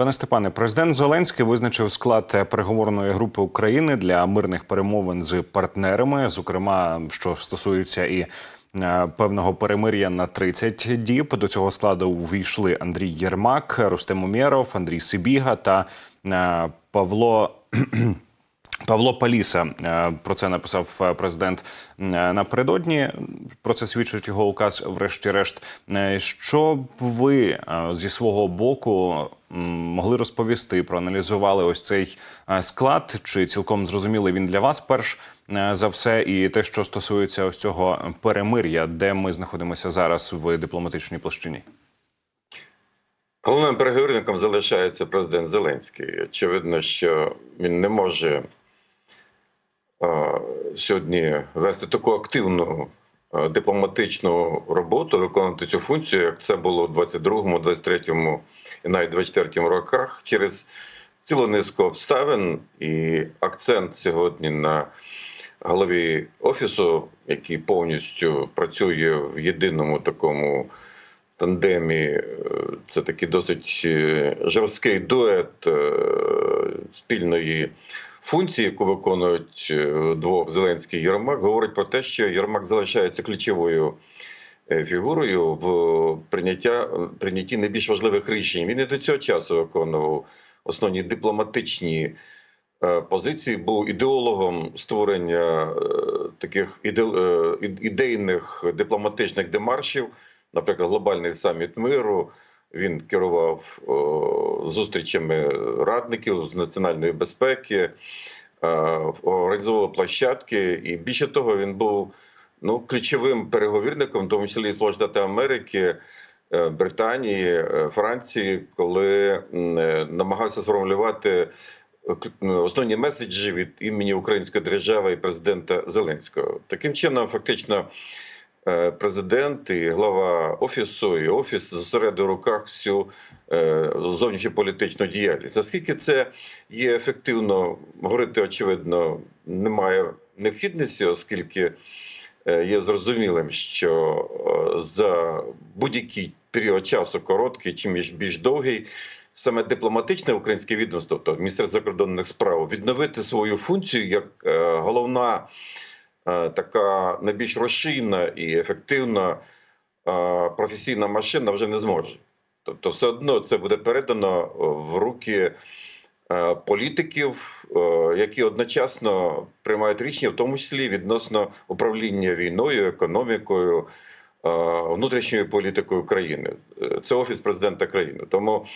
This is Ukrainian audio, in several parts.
Пане Степане, президент Зеленський визначив склад переговорної групи України для мирних перемовин з партнерами, зокрема, що стосується і е, певного перемир'я на 30 діб. До цього складу увійшли Андрій Єрмак, Рустем Умєров, Андрій Сибіга та е, Павло. Павло Паліса е, про це написав е, президент е, напередодні. Про це свідчить його указ. Врешті-решт, що б ви зі свого боку могли розповісти, проаналізували ось цей склад? Чи цілком зрозумілий він для вас перш за все? І те, що стосується ось цього перемир'я, де ми знаходимося зараз в дипломатичній площині? Головним переговорником залишається президент Зеленський. Очевидно, що він не може сьогодні вести таку активну е, дипломатичну роботу, виконувати цю функцію, як це було у 22-му, 23-му і навіть 24-му роках, через цілу низку обставин і акцент сьогодні на голові офісу, який повністю працює в єдиному такому тандемі. Е, Це такий досить е, жорсткий дует е, спільної функції, яку виконують е, двох Зеленський Єрмак, говорить про те, що Єрмак залишається ключовою е, фігурою в прийняття прийнятті найбільш важливих рішень. Він і до цього часу виконував основні дипломатичні е, позиції, був ідеологом створення е, таких іде- е, ідейних дипломатичних демаршів наприклад, глобальний саміт миру. Він керував о, зустрічами радників з національної безпеки, е, організовував площадки, і більше того, він був ну, ключовим переговірником, в тому числі Сполучені Америки, е, Британії, е, Франції, коли намагався сформулювати основні меседжі від імені Української держави і президента Зеленського. Таким чином, фактично. Е, президент і глава офісу і офіс зосередив у руках всю е, зовнішньополітичну діяльність. Наскільки це є ефективно, говорити очевидно немає необхідності, оскільки е, є зрозумілим, що за будь-який період часу, короткий чи більш, довгий, саме дипломатичне українське відомство, тобто Міністерство закордонних справ, відновити свою функцію як головна така найбільш розширена і ефективна е, професійна машина вже не зможе. Тобто, все одно це буде передано в руки е, політиків, е, які одночасно приймають рішення, в тому числі відносно управління війною, економікою, е, внутрішньою політикою країни. Е, Це офіс президента країни. Тому,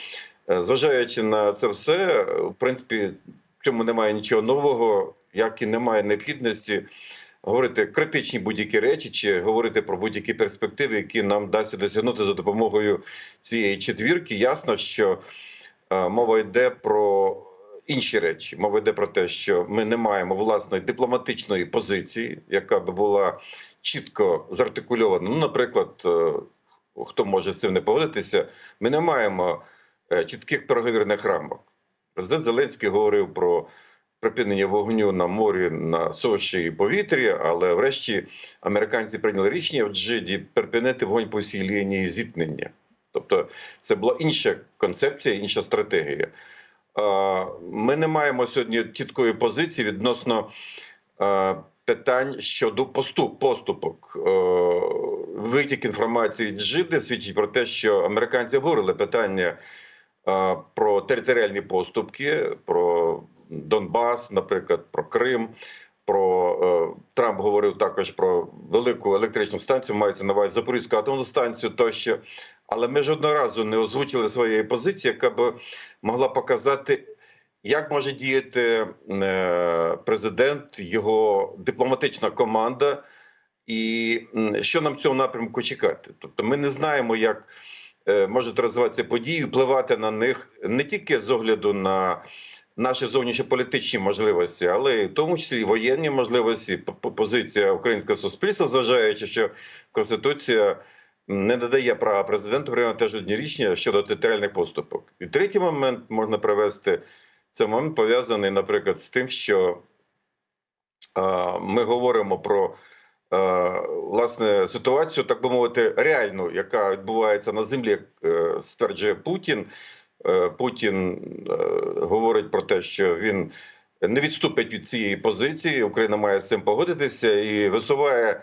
е, зважаючи на це все, е, в принципі, в цьому немає нічого нового, як і немає необхідності говорити критичні будь-які речі, чи говорити про будь-які перспективи, які нам вдасться досягнути за допомогою цієї четвірки. Ясно, що е, мова йде про інші речі. Мова йде про те, що ми не маємо власної дипломатичної позиції, яка би була чітко зартикульована. Ну, наприклад, е, хто може з цим не погодитися, ми не маємо е, чітких переговірних рамок. Президент Зеленський говорив про припинення вогню на морі, на суші і повітрі, але врешті американці прийняли рішення в Джиді припинити вогонь по всій лінії зіткнення. Тобто це була інша концепція, інша стратегія. Ми не маємо сьогодні чіткої позиції відносно питань щодо поступ, поступок. Е, Витік інформації Джиди свідчить про те, що американці обговорили питання про територіальні поступки, про Донбас, наприклад, про Крим. Про е, Трамп говорив також про велику електричну станцію, мається на увазі Запорізьку атомну станцію тощо. Але ми жодного разу не озвучили своєї позиції, яка б могла показати, як може діяти е, президент, його дипломатична команда, і що нам в цьому напрямку чекати. Тобто, ми не знаємо, як е, можуть розвиватися події, впливати на них не тільки з огляду на наші зовнішньополітичні можливості, але в тому числі воєнні можливості, позиція українського суспільства, зважаючи, що Конституція не надає права президенту приймати жодні рішення щодо територіальних поступок. І третій момент можна привести. Це момент пов'язаний, наприклад, з тим, що а, ми говоримо про а, власне ситуацію, так би мовити, реальну, яка відбувається на землі, е, стверджує Путін. Е, Путін е, говорить про те, що він не відступить від цієї позиції. Україна має з цим погодитися і висуває е,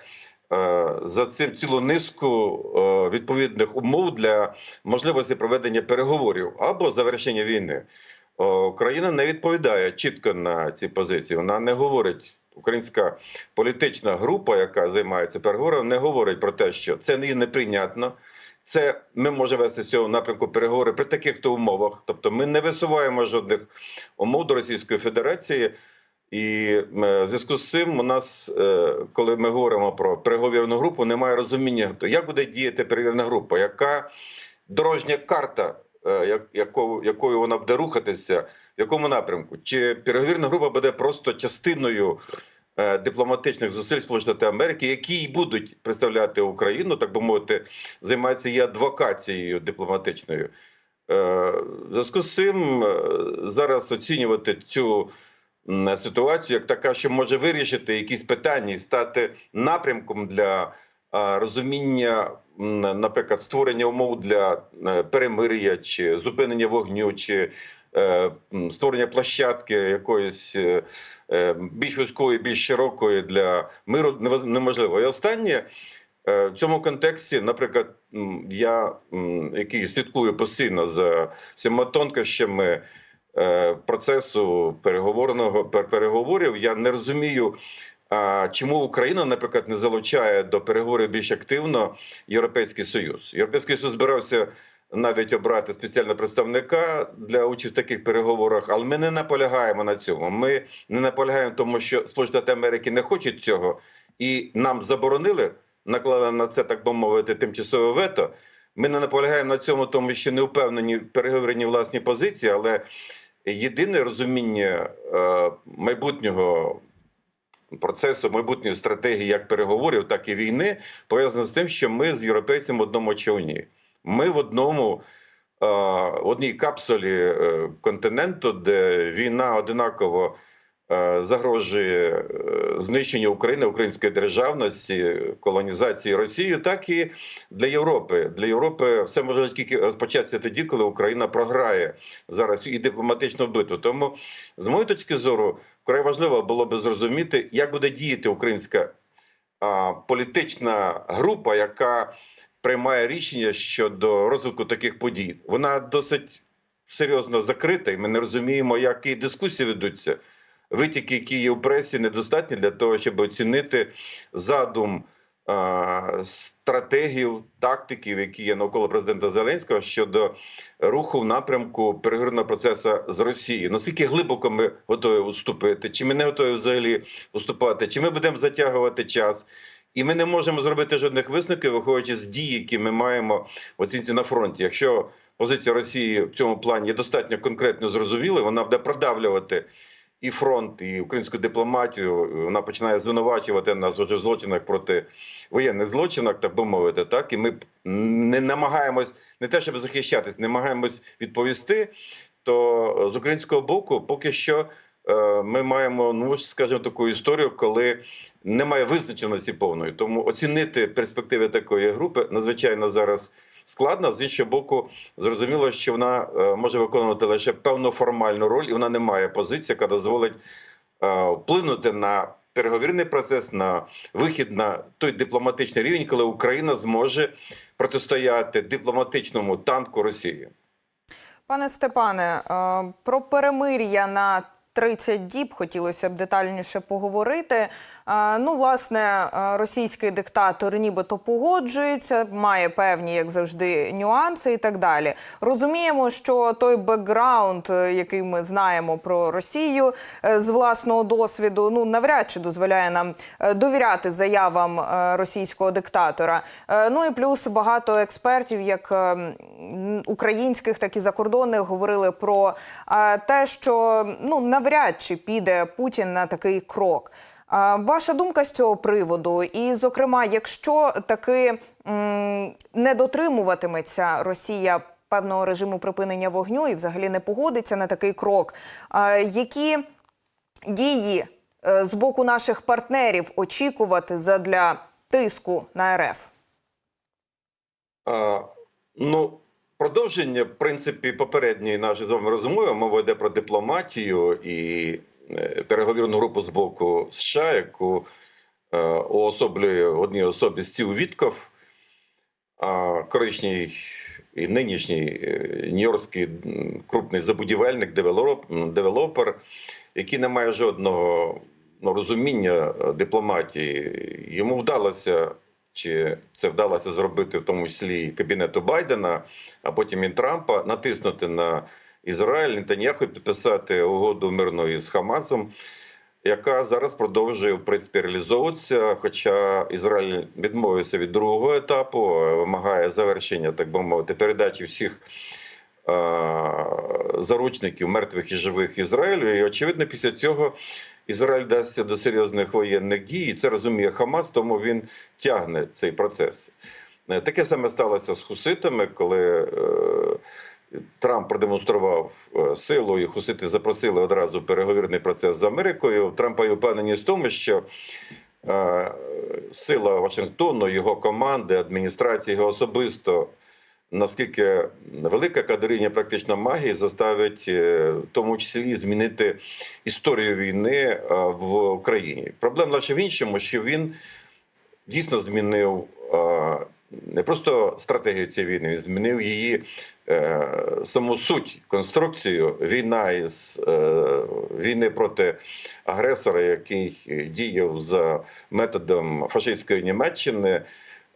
за цим цілу низку відповідних умов для можливості проведення переговорів або завершення війни. Україна не відповідає чітко на ці позиції. Вона не говорить. Українська політична група, яка займається переговорами, не говорить про те, що це не неприйнятно. Це ми можемо вести з цього напрямку переговори при таких то умовах. Тобто, ми не висуваємо жодних умов до Російської Федерації. І е, в зв'язку з цим у нас, е, коли ми говоримо про переговірну групу, немає розуміння, як буде діяти переговірна група, яка дорожня карта, е, якою, вона буде рухатися, в якому напрямку? Чи переговірна група буде просто частиною дипломатичних зусиль Сполучених Штатів Америки, які й будуть представляти Україну, так би мовити, займаються і адвокацією дипломатичною. Е, зв'язку з цим е, зараз оцінювати цю ситуацію як така, що може вирішити якісь питання і стати напрямком для розуміння, наприклад, створення умов для е, перемир'я чи зупинення вогню, чи е, створення площадки якоїсь е, більш вузької, більш широкої для миру неможливо. І останнє в цьому контексті, наприклад, я, який слідкую постійно за всіма тонкощами процесу переговорного пер- переговорів, я не розумію. Чому Україна, наприклад, не залучає до переговорів більш активно Європейський Союз? Європейський Союз збирався навіть обрати спеціального представника для участі в таких переговорах, але ми не наполягаємо на цьому. Ми не наполягаємо, тому що Сполучені Штати Америки не хочуть цього, і нам заборонили, наклали на це, так би мовити, тимчасове вето. Ми не наполягаємо на цьому, тому що не впевнені в переговорні власні позиції, але єдине розуміння е, майбутнього процесу, майбутньої стратегії як переговорів, так і війни пов'язано з тим, що ми з європейцями в одному човні. Ми в одному. е, одній капсулі е, континенту, де війна одинаково е, загрожує е, знищенню України, української державності, колонізації Росії, так і для Європи. Для Європи все може тільки розпочатися тоді, коли Україна програє зараз і дипломатичну битву. Тому, з моєї точки зору, вкрай важливо було би зрозуміти, як буде діяти українська а, політична група, яка приймає рішення щодо розвитку таких подій. Вона досить серйозно закрита, і ми не розуміємо, які дискусії ведуться. Витіки, які є у пресі, недостатні для того, щоб оцінити задум стратегів, тактиків, які є навколо президента Зеленського щодо руху в напрямку переговорного процесу з Росією. Наскільки глибоко ми готові вступити, чи ми не готові взагалі вступати, чи ми будемо затягувати час. І ми не можемо зробити жодних висновків, виходячи з дій, які ми маємо в оцінці на фронті. Якщо позиція Росії в цьому плані є достатньо конкретно зрозумілою, вона буде продавлювати і фронт, і українську дипломатію. Вона починає звинувачувати нас в злочинах проти воєнних злочинах, так би мовити. Так і ми не намагаємось не те, щоб захищатись, намагаємось відповісти. То з українського боку, поки що. е, Ми маємо, ну скажімо, таку історію, коли немає визначеності повної. Тому оцінити перспективи такої групи надзвичайно зараз складно. З іншого боку, зрозуміло, що вона е, може виконувати лише певну формальну роль, і вона не має позиції, яка дозволить е, вплинути на переговірний процес, на вихід на той дипломатичний рівень, коли Україна зможе протистояти дипломатичному танку Росії. Пане Степане, е, про перемир'я на 30 діб хотілося б детальніше поговорити. Ну, власне, російський диктатор нібито погоджується, має певні, як завжди, нюанси і так далі. Розуміємо, що той бекграунд, е, який ми знаємо про Росію е, з власного досвіду, ну навряд чи дозволяє нам е, довіряти заявам російського диктатора. Ну і плюс багато експертів, як е, українських, так і закордонних, говорили про те, що ну навряд чи піде Путін на такий крок. Ваша думка з цього приводу, і, зокрема, якщо таки не дотримуватиметься Росія певного режиму припинення вогню і взагалі не погодиться на такий крок, які дії е, з боку наших партнерів очікувати задля тиску на РФ? А, ну, продовження, в принципі, попередньої нашої з вами розмови мова йде про дипломатію і е, переговірну групу з боку США, яку е, уособлює одній особі Стів Вітков, колишній і нинішній е, нью-йоркський крупний забудівельник, девелопер, який не має жодного ну, розуміння дипломатії. Йому вдалося, чи це вдалося зробити в тому числі і кабінету Байдена, а потім і Трампа, натиснути на Ізраїль, Нетаньяху підписати угоду мирної з Хамасом. Яка зараз продовжує в принципі реалізовуватися, хоча Ізраїль відмовився від другого етапу, вимагає завершення, так би мовити, передачі всіх заручників мертвих і живих Ізраїлю. І очевидно, після цього Ізраїль дасться до серйозних воєнних дій. І це розуміє Хамас, тому він тягне цей процес. Е, Таке саме сталося з хуситами, коли е, Трамп продемонстрував е, силу, і хусити запросили одразу переговірний процес з Америкою. Трампа є впевненість в тому, що сила Вашингтону, його команди, адміністрації, його особисто. Наскільки велика кадоріння практично магії заставить е, в тому числі змінити історію війни е, в Україні. Проблема лише в іншому, що він дійсно змінив е, не просто стратегію цієї війни, він змінив її саму суть, конструкцію. Війна із війни проти агресора, який діяв за методом фашистської Німеччини.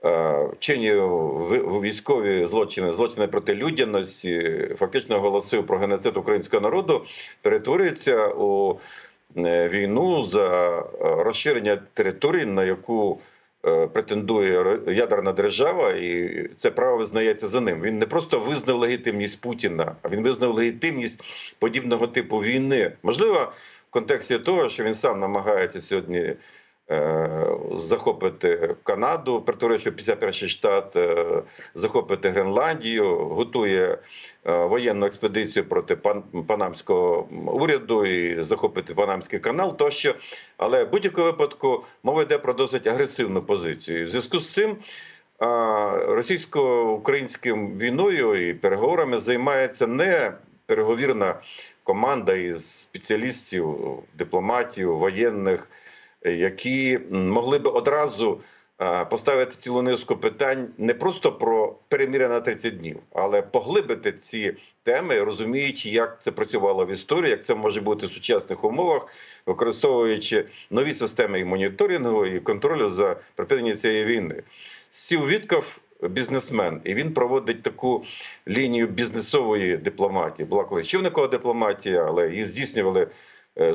Е, Чинів військові злочини, злочини проти людяності, фактично оголосив про геноцид українського народу, перетворюється у е, війну за е, розширення території, на яку претендує ядерна держава, і це право визнається за ним. Він не просто визнав легітимність Путіна, а він визнав легітимність подібного типу війни. Можливо, в контексті того, що він сам намагається сьогодні. Е, Захопити Канаду, перетворивши 51 штат, е, захопити Гренландію, готує е, воєнну експедицію проти пан, панамського уряду і захопити Панамський канал тощо. Але в будь-якому випадку мова йде про досить агресивну позицію. В зв'язку з цим російсько-українським війною і переговорами займається не переговірна команда із спеціалістів, дипломатів, воєнних, які могли би одразу поставити цілу низку питань не просто про перемиря на 30 днів, але поглибити ці теми, розуміючи, як це працювало в історії, як це може бути в сучасних умовах, використовуючи нові системи і моніторингу і контролю за припинення цієї війни. Стів Вітков бізнесмен, і він проводить таку лінію бізнесової дипломатії. Була колись човникова дипломатія, але її здійснювали е,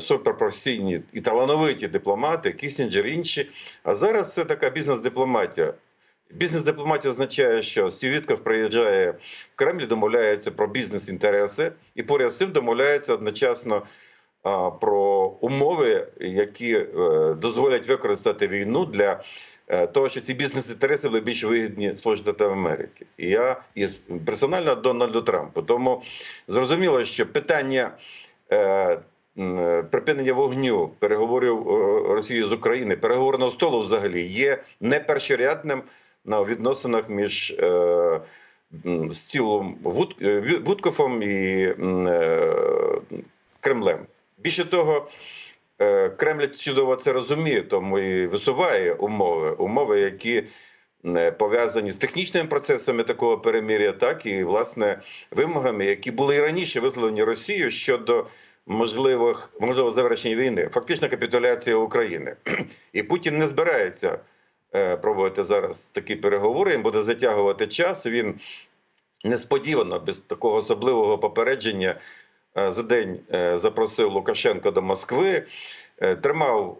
суперпрофесійні і талановиті дипломати, Кісінджер, інші. А зараз це така бізнес-дипломатія. Бізнес-дипломатія означає, що Стів Вітков приїжджає в Кремль, домовляється про бізнес-інтереси, і поряд з цим домовляється одночасно про умови, які е, дозволять використати війну для е, того, що ці бізнес-інтереси були більш вигідні Штатів Америки. І я і персонально Дональду Трампу. Тому зрозуміло, що питання. Е, Припинення вогню переговорів е, Росії з України, переговорного столу взагалі є не першорядним на відносинах між е, м, стілом Вуд, е, Вудкофом і Кремлем. Більше того, е, Кремль чудово це розуміє, тому і висуває умови, умови, які пов'язані з технічними процесами такого перемир'я, так і власне вимогами, які були і раніше висловлені Росією щодо можливих можливого завершення війни, фактично капітуляція України. І Путін не збирається е, проводити зараз такі переговори. Він буде затягувати час. Він несподівано, без такого особливого попередження, е, за день е, запросив Лукашенко до Москви, тримав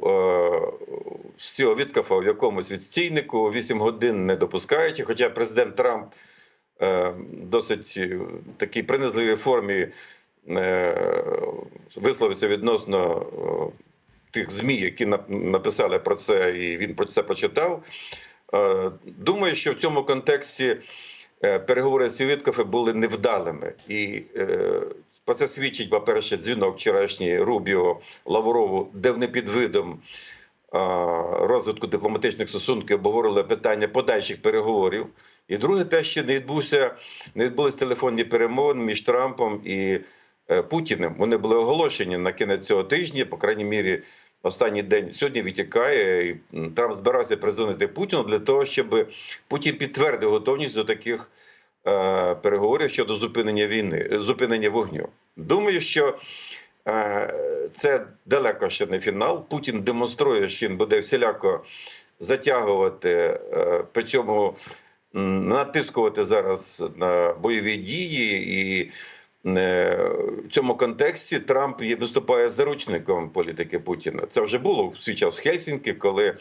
цього Віткафа в якомусь відстійнику 8 годин не допускаючи. Хоча президент Трамп досить такій принизливій формі висловився відносно е, тих ЗМІ, які нап- написали про це, і він про це прочитав. Е, Думаю, що в цьому контексті е, переговори з Віткофе були невдалими. І е, про це свідчить, по-перше, дзвінок вчорашній Рубіо Лаврову, де вони під видом розвитку дипломатичних стосунків обговорили питання подальших переговорів. І друге, те, що не відбувся, не відбулись телефонні перемовини між Трампом і е, Путіним. Вони були оголошені на кінець цього тижня, по крайній мірі, останній день сьогодні відтікає. І Трамп збирався призвонити Путіну для того, щоб Путін підтвердив готовність до таких е, переговорів щодо зупинення війни, е, зупинення вогню. Думаю, що е, це далеко ще не фінал. Путін демонструє, що він буде всіляко затягувати, е, при цьому натискувати зараз на бойові дії і. Е, В цьому контексті Трамп виступає заручником політики Путіна. Це вже було в свій час в Хельсінкі, коли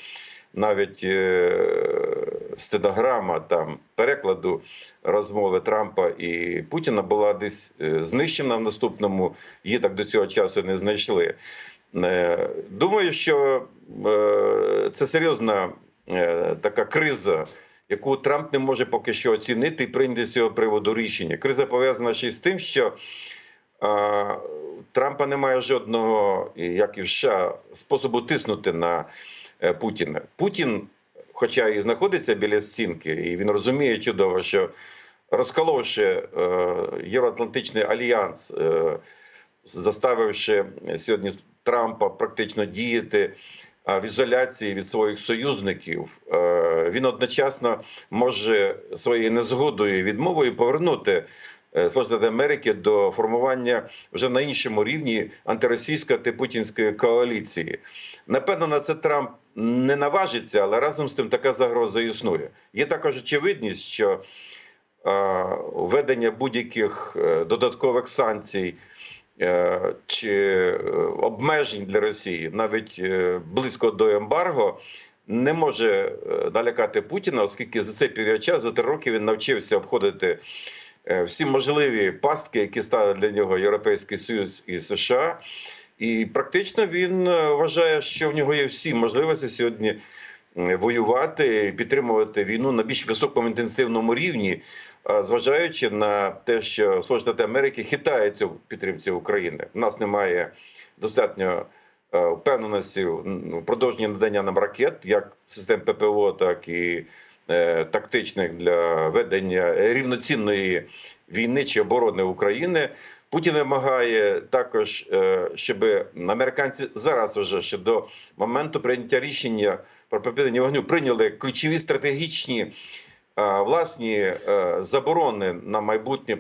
навіть е, стенограма там перекладу розмови Трампа і Путіна була десь е, знищена в наступному. Її так до цього часу не знайшли. Думаю, що це серйозна така криза, яку Трамп не може поки що оцінити і прийняти з цього приводу рішення. Криза пов'язана ще з тим, що а, Трампа немає жодного, як і в США, способу тиснути на е, Путіна. Путін, хоча і знаходиться біля стінки, і він розуміє чудово, що розколовши е, Євроатлантичний альянс, е, заставивши сьогодні Трампа практично діяти в ізоляції від своїх союзників, е, він одночасно може своєю незгодою і відмовою повернути е, Сполучені Америки до формування вже на іншому рівні антиросійської та путінської коаліції. Напевно, на це Трамп не наважиться, але разом з тим така загроза існує. Є також очевидність, що е, введення будь-яких е, додаткових санкцій чи обмежень для Росії, навіть близько до ембарго, не може е, налякати Путіна, оскільки за цей період часу, за три роки він навчився обходити е, всі можливі пастки, які ставили для нього Європейський Союз і США. І практично він е, вважає, що в нього є всі можливості сьогодні воювати, і підтримувати війну на більш високому інтенсивному рівні, зважаючи на те, що Сполучені Штати Америки хитаються в підтримці України. У нас немає достатньо впевненості в продовженні надання нам ракет, як систем ППО, так і е, тактичних для ведення рівноцінної війни чи оборони України. Путін вимагає також, е, щоб американці зараз вже ще до моменту прийняття рішення про припинення вогню прийняли ключові стратегічні е, власні е, заборони на майбутнє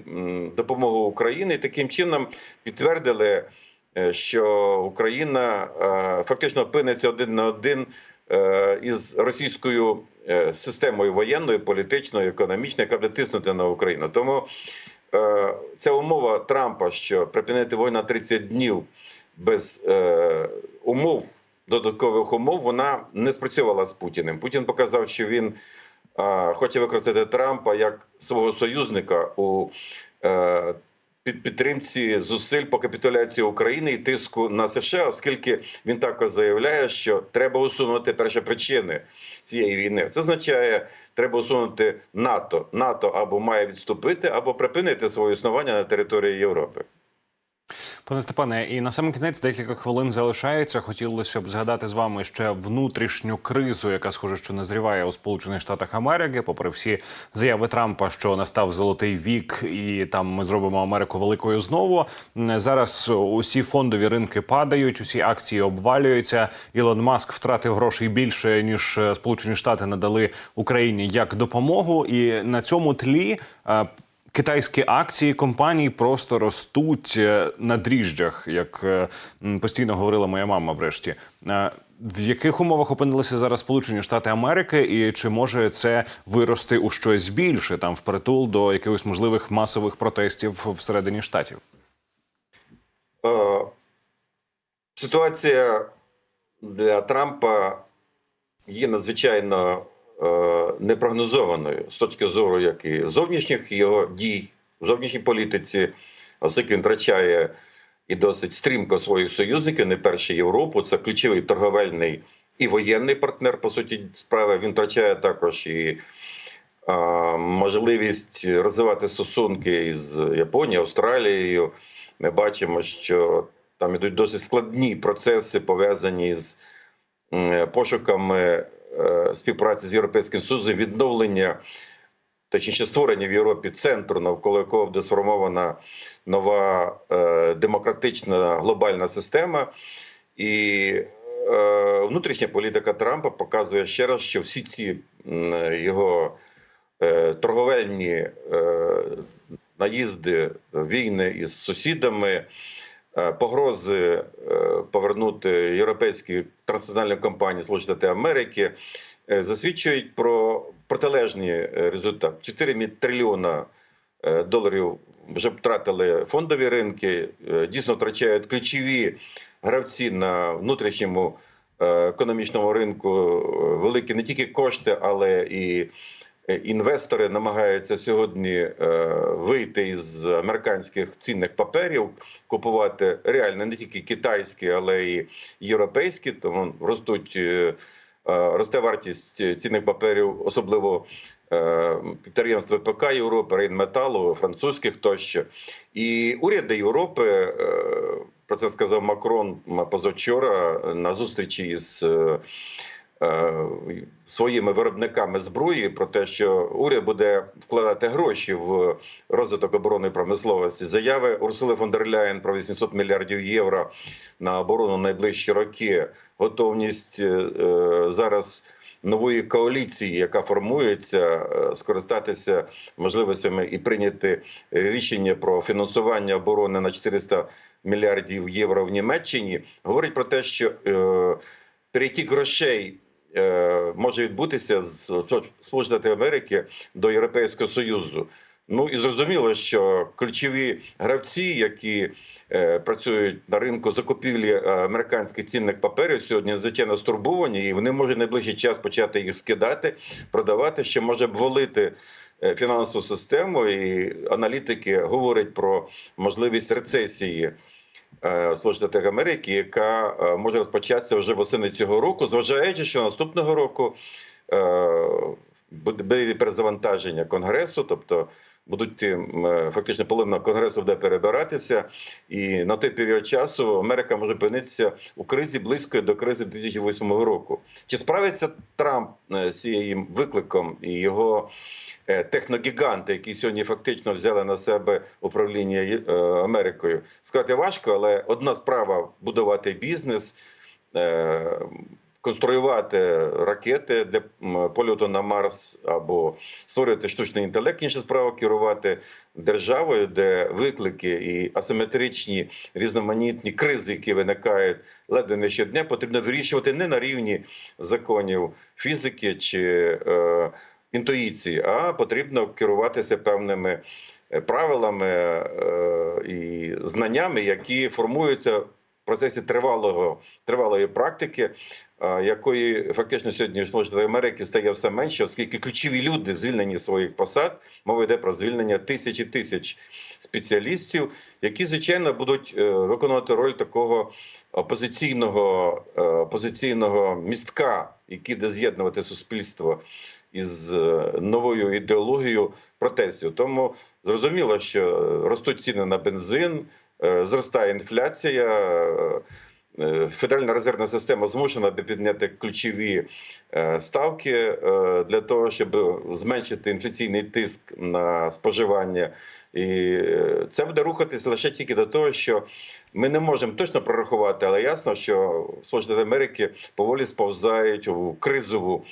допомогу Україні. І таким чином підтвердили, е, що Україна е, фактично опиниться один на один е, із російською е, системою воєнною, політичною, економічною, яка буде тиснути на Україну. Тому е, ця умова Трампа, що припинити війну на 30 днів без е, умов, додаткових умов, вона не спрацювала з Путіним. Путін показав, що він е, хоче використати Трампа як свого союзника у е, під підтримці зусиль по капітуляції України і тиску на США, оскільки він також заявляє, що треба усунути перші причини цієї війни. Це означає, треба усунути НАТО. НАТО або має відступити, або припинити своє існування на території Європи. Пане Степане, і на сам кінець декілька хвилин залишається. Хотілося б згадати з вами ще внутрішню кризу, яка схоже, що назріває у Сполучених Штатах Америки, попри всі заяви Трампа, що настав золотий вік, і там ми зробимо Америку великою знову. Зараз усі фондові ринки падають, усі акції обвалюються. Ілон Маск втратив грошей більше ніж е, Сполучені Штати надали Україні як допомогу, і на цьому тлі. Китайські акції компаній просто ростуть е, на дріжджах, як е, постійно говорила моя мама. Врешті Е, в яких умовах опинилися зараз Сполучені Штати Америки, і чи може це вирости у щось більше там впритул до якихось можливих масових протестів всередині штатів? Е, Ситуація для Трампа є надзвичайно е, непрогнозованою з точки зору як і зовнішніх його дій в зовнішній політиці, оскільки він втрачає і досить стрімко своїх союзників, не перше Європу. Це ключовий торговельний і воєнний партнер, по суті справи. Він втрачає також і е, можливість розвивати стосунки із Японією, Австралією. Ми бачимо, що там ідуть досить складні процеси, пов'язані з пошуками співпраці з Європейським Союзом, відновлення точніше створення в Європі центру, навколо якого буде сформована нова е, демократична глобальна система. І е, внутрішня політика Трампа показує ще раз, що всі ці його е, торговельні е, наїзди, війни із сусідами, е, погрози е, повернути європейські транснаціональні компанії Сполучені Штати Америки е, засвідчують про протилежний е, результат: 4 мі- трильйона е, доларів вже втратили фондові ринки, е, дійсно втрачають ключові гравці на внутрішньому е, економічному ринку е, великі не тільки кошти, але і е, інвестори намагаються сьогодні е, вийти із американських цінних паперів, купувати реально не тільки китайські, але і європейські. Тому ростуть. е, е, Росте вартість цінних паперів, особливо е, підприємств ВПК Європи, Рейнметалу, французьких тощо. І уряди Європи, е, про це сказав Макрон позавчора на зустрічі із е, е, своїми виробниками зброї, про те, що уряд буде вкладати гроші в розвиток оборонної промисловості. Заяви Урсули фон дер Ляєн про 800 мільярдів євро на оборону найближчі роки, готовність е, зараз нової коаліції, яка формується, е, скористатися можливостями і прийняти рішення про фінансування оборони на 400 мільярдів євро в Німеччині, говорить про те, що е, перетік грошей. Е, Може відбутися з Сполучених Америки до Європейського Союзу. Ну і зрозуміло, що ключові гравці, які е, працюють на ринку закупівлі е, американських цінних паперів, сьогодні звичайно стурбовані, і вони можуть найближчий час почати їх скидати, продавати, що може обвалити е, фінансову систему. І аналітики говорять про можливість рецесії. Е, Сполучених Штатів Америки, яка е, може розпочатися вже восени цього року, зважаючи, що наступного року е, буде перезавантаження конгресу, тобто будуть м, е, фактично половина конгресу буде перебиратися, і на той період часу Америка може опинитися у кризі близької до кризи 2008 року. Чи справиться Трамп е, з цією викликом і його е, техногіганти, які сьогодні фактично взяли на себе управління Америкою? Сказати важко, але одна справа будувати бізнес. Конструювати ракети для польоту на Марс або створювати штучний інтелект, інша справа керувати державою, де виклики і асиметричні різноманітні кризи, які виникають ледве не щодня, потрібно вирішувати не на рівні законів фізики чи е, інтуїції, а потрібно керуватися певними е, правилами е, і знаннями, які формуються в процесі тривалого тривалої практики, якої фактично сьогодні Сполучених Америки стає все менше, оскільки ключові люди звільнені з своїх посад. Мова йде про звільнення тисяч і тисяч спеціалістів, які звичайно будуть е, виконувати роль такого опозиційного, е, опозиційного містка, який буде з'єднувати суспільство із е, новою ідеологією протестів. Тому зрозуміло, що ростуть ціни на бензин, е, зростає інфляція. Е, Федеральна резервна система змушена підняти ключові е, ставки е, для того, щоб зменшити інфляційний тиск на споживання. І це буде рухатися лише тільки до того, що ми не можемо точно прорахувати, але ясно, що Сполучені Америки поволі сповзають у кризову.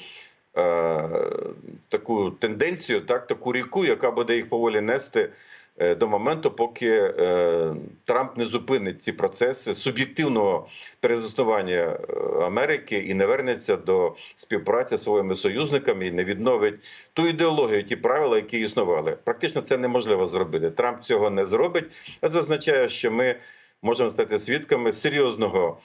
Таку тенденцію, так таку ріку, яка буде їх поволі нести до моменту, поки е, Трамп не зупинить ці процеси суб'єктивного перезаснування е, Америки і не вернеться до співпраці зі своїми союзниками і не відновить ту ідеологію, ті правила, які існували. Практично це неможливо зробити. Трамп цього не зробить. Це означає, що ми можемо стати свідками серйозного.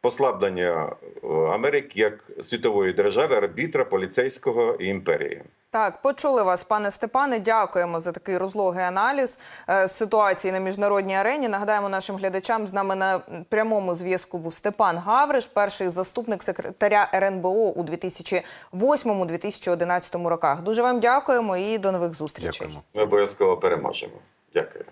Послаблення е, Америки як світової держави, арбітра, поліцейського і імперії. Так, почули вас, пане Степане. Дякуємо за такий розлогий аналіз е, ситуації на міжнародній арені. Нагадаємо нашим глядачам, з нами на прямому зв'язку був Степан Гавриш, перший заступник секретаря РНБО у 2008-2011 роках. Дуже вам дякуємо і до нових зустрічей. Дякуємо. Ми обов'язково переможемо. Дякую.